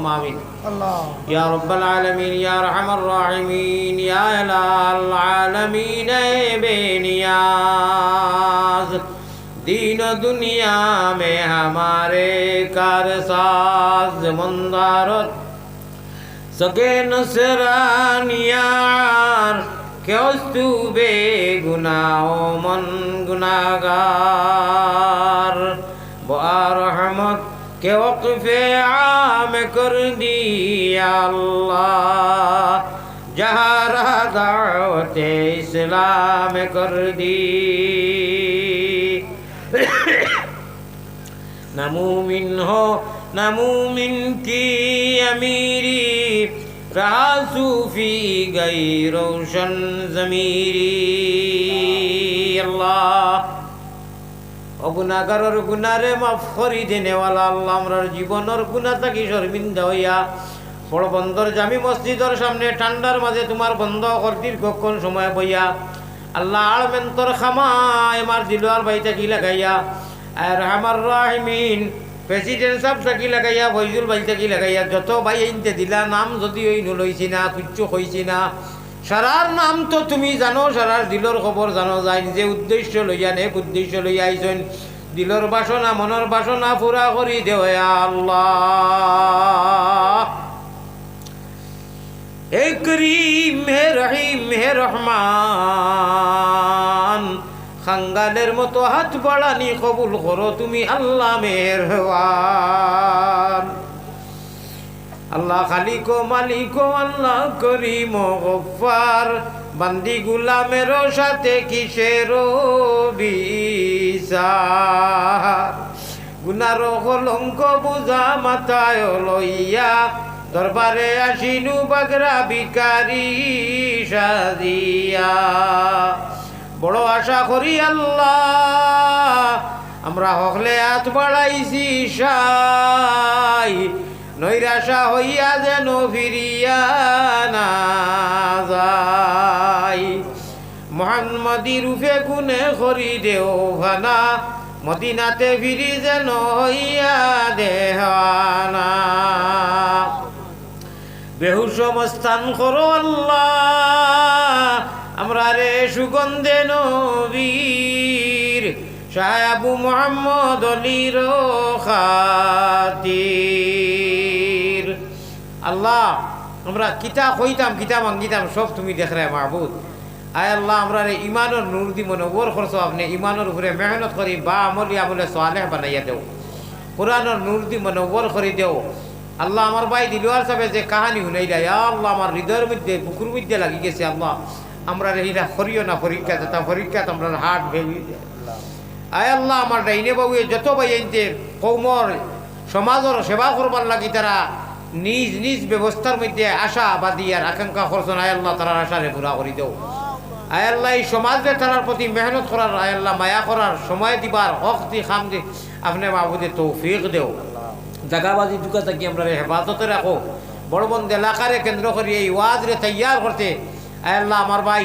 اللهم آمين الله يا رب العالمين يا أرحم الراحمين يا العالمين बेनियाज دین دنیا میں ہمارے کارساز مندارت سگے نسرانیار কেস্তু বে গুনাও মন গুনাগার বরহমত کے وقف عام کر یا اللہ جہارا دعوت اسلام کر دی نہ مومن ہو نہ مومن کی امیری رہا صوفی گئی روشن اللہ ও গুণাগারের গুণারে মাফ করি দেনেওয়ালা আল্লাহ, আমরার জীবনের গুণা থাকি শর্মিন্দা হইয়া। বড় বন্দর জামি মসজিদের সামনে ঠান্ডার মাঝে তোমার বন্ধ করতির কখন সময় বইয়া। আল্লাহ আল মেন্তর খামা আমার দিলওয়ার ভাই থাকি লাগাইয়া। আর আমার রাহিমিন, প্রেসিডেন্ট সাহেব থাকি লাগাইয়া ফৈজুল ভাই থাকি লাগাইয়া, যত ভাই আইনতে দিলা, নাম যদি ওই নলইছি না কিচ্ছু হইছি না। সারার নাম তো তুমি জানো, সারার দিলর খবর জানো যায় যে উদ্দেশ্য লইয়া নে উদ্দেশ্য লইয়া আইছেন দিলর বাসনা মনের বাসনা পুরা করি দেও হে আল্লাহ হে করিম হে রহিম রহমান মতো হাত বাড়ানি কবুল করো তুমি আল্লাহ মেহের হওয়ান আল্লাহ খালিকো, মালিকো, আল্লাহ করিম গফার বান্দি গুলামের সাথে কিসের গুনার কলঙ্ক বুঝা মাথায় লইয়া, দরবারে আসিনু বাগরা বিকারি সাজিয়া। বড় আশা করি আল্লাহ, আমরা হকলে হাত বাড়াইছি সাই। নৈরাশা হইয়া যেন ফিরিয়া না যায় মোহাম্মদি রূপে গুনে করি দেও ভানা মদিনাতে ফিরি যেন হইয়া দেহানা। বেহুসমস্থান করো আল্লাহ, আমরা রে সুগন্ধে নবীর সাহাবু মোহাম্মদ অলির খাতির। আল্লাহ, আমরা কিতা কইতাম, কিতা মাঙ্গিতাম, সব তুমি দেখ রে মাহবুদ। আয় আল্লাহ, আমরা রে ইমানের নূর দি মনে খরচ আপনি ইমানের উপরে মেহনত করি বা আমলি আমলে সোয়ালেহ বানাইয়া দেও। কোরআনের নূর দি মনে করি দেও। আল্লাহ আমার ভাই দিলওয়ার সাহেব যে কাহানি শুনাই দেয় আল্লাহ আমার হৃদয়ের মধ্যে বুকুর মধ্যে লাগি গেছে আল্লাহ। আমরা এইটা করিও না পরীক্ষা তা পরীক্ষা আমরা হাট ভেঙে আয় আল্লাহ আমার ডাইনে বাবু যত ভাই আনতে কৌমর সমাজের সেবা করবার লাগি তারা নিজ নিজ ব্যবস্থার মধ্যে আশা বাদি আর আকাঙ্ক্ষা করছেন, আয় আল্লাহ তারা আশারে পুরা করি দেও। আয় আল্লাহ এই সমাজে তারার প্রতি মেহনত করার, আয় আল্লাহ মায়া করার সময় দিবার হক দি, খাম দি, আপনি বাবুদে তৌফিক দেও। জাগাবাজি দুকা থাকি আমরা হেফাজতে রাখো। বড় বন্ধ এলাকারে কেন্দ্র করি, এই ওয়াজরে তৈয়ার করতে। আয় আল্লাহ আমার ভাই,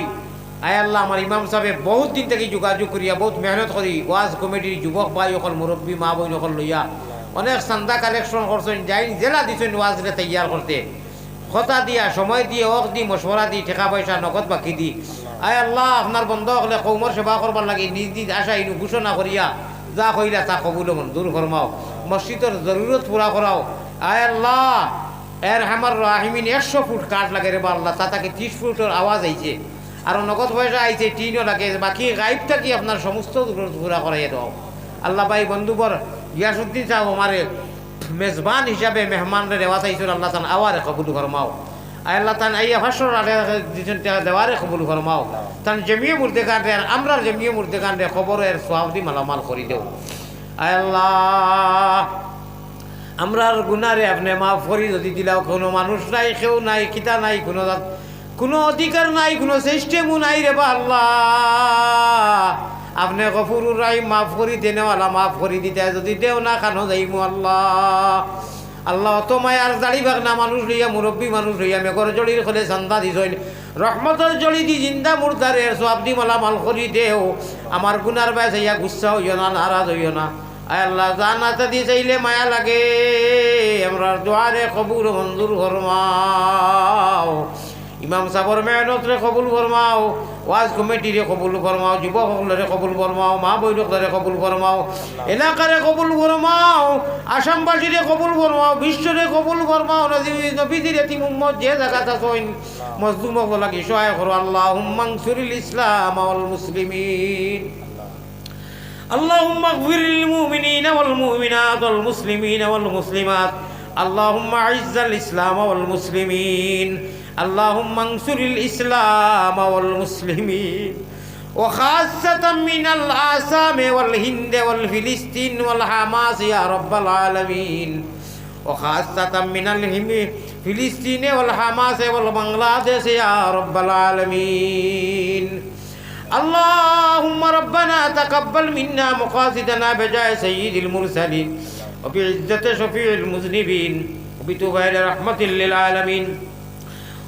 আয় আল্লাহ আমার ইমাম সাহেব, বহুত দিন থেকে যোগাযোগ করিয়া, বহুত মেহনত করি। ওয়াজ কমিটির যুবক ভাই অকল মুরব্বী, মা বোন অকল লইয়া অনেক চান্দা কালেকশন করছেন যাই জেলা দিছেন ওয়াজরে তৈয়ার করতে কথা দিয়া, সময় দিয়ে অক দি মশওয়ারা দি টাকা পয়সা নগদ বাকি দি। আয় আল্লাহ আপনার বন্ধ হলে কৌমর সেবা করবার লাগে, নিজ নিজ আশা ইনু ঘোষণা করিয়া যা কইলা তা কবুল দূর ফরমাও মসজিদের জরুরত পুরা করাও আয় আল্লাহ এর আমার রাহিমিন একশো ফুট কাঠ লাগে রে বা আল্লাহ, তা তাকে ত্রিশ ফুটের আওয়াজ আইছে আর নগদ পয়সা আইছে টিনও লাগে, বাকি গাইবটা কি আপনার সমস্ত পুরা করাইয়া দাও আল্লাহ ভাই বন্ধুবর গিয়াসুদ্দিন সাহেব আমারে মেজবান হিসাবে মেহমানরে দেওয়া চাইছিল, আল্লাহ তান আওয়ারে কবুল ফরমাও। আল্লাহ তান আইয়া ভাষ্যর দিচ্ছেন দেওয়ারে কবুল ফরমাও। তান জমিয়ে মুর্দে কান্ডে আর আমরা জমিয়ে মুর্দে কান্ডে খবরের সোয়াবদি মালামাল করি দেও। আল্লাহ, আমরার গুনারে আপনি মাফ করি, যদি দিলাও কোনো মানুষ নাই, কেউ নাই, কিতা নাই, কোনো কোনো অধিকার নাই, কোনো সিস্টেমও নাই রে বা আল্লাহ। আপনি গফুরুর রাহিম মাফ করি, দেনেওয়ালা মাফ করি, দিতে যদি দেও না খানো যাইমু আল্লাহ। আল্লাহ অত মায়ার দাড়ি ভাগ না মানুষ লইয়া মুরব্বী মানুষ লইয়া মেঘর জড়ির খলে চান্দা দিছইন রহমতর জড়ি দি জিন্দা মুর্দারের সব দি মালা মাল করি দেও। আমার গুনার বাই যাইয়া গুচ্ছা হইও না, নারাজ হইও না। আয় আল্লাহ জানাতে দি চাইলে মায়া লাগে। আমরা দোয়ারে কবুল মঞ্জুর ফরমাও। ইমাম সাবর মেহনতরে কবুল ফরমাও ওয়াজ কমিটিরে কবুল ফরমাও যুবকসকলরে কবুল ফরমাও মা বৈঠকরে কবুল ফরমাও এলাকারে কবুল ফরমাও আসামবাসীরে কবুল ফরমাও বিশ্বরে কবুল ফরমাও নবীজির এতি মুম্মদ যে জায়গাত আছেন মজলুমক লাগি সহায় করো আল্লাহ হুম্মাংসুরিল ইসলাম আল মুসলিমিন اللهم اغفر للمؤمنين والمؤمنات والمسلمين والمسلمات اللهم اعز الاسلام والمسلمين اللهم انصر الاسلام والمسلمين وخاصة من الآسام والهند والفلسطين والحماس يا رب العالمين وخاصة من الهم فلسطين والحماس والبنغلاديش يا رب العالمين اللهم ربنا تقبل منا مقاصدنا بجاه سيد المرسلين وبعزة شفيع المذنبين وبتوبة رحمة للعالمين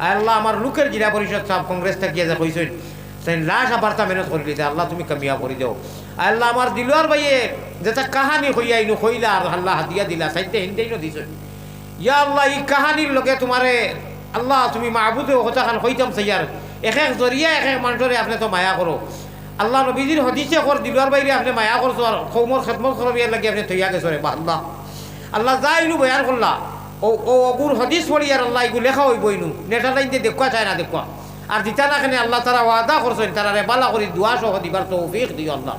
আল্লাহ, আমার লোকের জিলা পরিষদ সাহেব কংগ্রেস থাকিয়া যা কইছেন সেই লাশ আবার তা মেহনত করি দিতে আল্লাহ, তুমি কামিয়া করে দেও। আল্লাহ, আমার দিলুয়ার ভাইয়ে যেটা কাহানি হইয়াইনু হইলা আর আল্লাহ হাতিয়া দিলা, সাইতে হিন্দেই দিছেন ইয়া আল্লাহ, এই কাহানির লোকে তোমারে, আল্লাহ, তুমি মাহবুদে কথা খান হইতাম সাইয়ার এক এক জরিয়া এক এক মানুষরে আপনি তো মায়া করো। আল্লাহ নবীজির হদিসে কর দিলুয়ার বাইরে আপনি মায়া করছ আর কৌমর খেদমত করবিয়ার লাগে আপনি তৈয়া গেছো রে বা আল্লাহ। আল্লাহ যা ইনু বয়ান করলা ও ও অগুর হদিস আর আল্লাহ এগুলো লেখা হইব ইনু। নেটা লাইন দিয়ে দেখুয়া চায় না দেখুয়া আর দিতা না কেন আল্লাহ তারা ওয়াদা করছেন তারা রে বালা করি দোয়া সহ দিবার তৌফিক দিও আল্লাহ।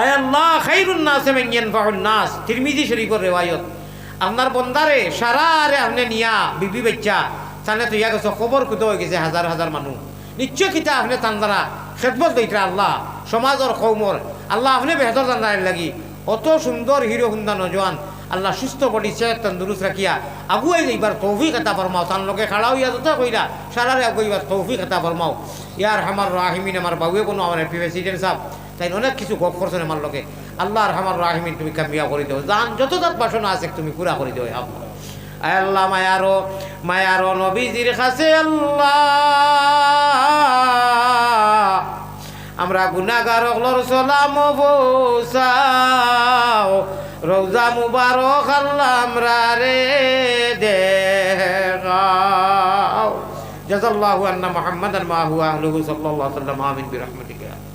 আয় আল্লাহ, খাইরুন নাস মেন ইয়ানফাউন নাস। তিরমিজি শরীফের রিওয়ায়াত। আপনার বন্দারে সারা রে আপনি নিয়া বিবি বাচ্চা, তাহলে তো ইয়া গেছে, খবর কুতো হয়ে গেছে হাজার হাজার মানুষ নিশ্চয় কিতা আপনি তান দ্বারা খেদমত দইতরা আল্লাহ সমাজর কৌমর আল্লাহ আপনি বেহতর জানার লাগি। অত সুন্দর হিরো হুন্দা নজওয়ান। আল্লাহ সুস্থ বডি সেহত তন্দুরুস্ত রাখিয়া। আগুয়াই যাইবার তৌফিক এটা ফরমাও। তার লোকে খাড়াও ইয়া যত কইরা, সারারে আগুয়াইবার তৌফিক এটা ফরমাও। ইয়ার আমার রাহিমিন, আমার বাবুয়ে কোনো আমার প্রেসিডেন্ট সাহেব। তাই অনেক কিছু গপ করছেন আমার লোকে আল্লাহর আমার রাহিমিন, তুমি কামিয়া করে দেও। জান, যত তাত বাসনা আছে, তুমি পুরা করে দেও আল্লাহ। আল্লাহ মায়ারো মায়ারো নবীজির কাছে আল্লাহ। আমরা গুনাগার অকলর সালাম বসাও। রোজা মুবারক আল্লাহ আমরা রে দেখাও। জাজাল্লাহু আন্না মুহাম্মাদান মা হুয়া আহলুহু সাল্লাল্লাহু আলাইহি ওয়া সাল্লাম। আমিন বিরহমাতিকা।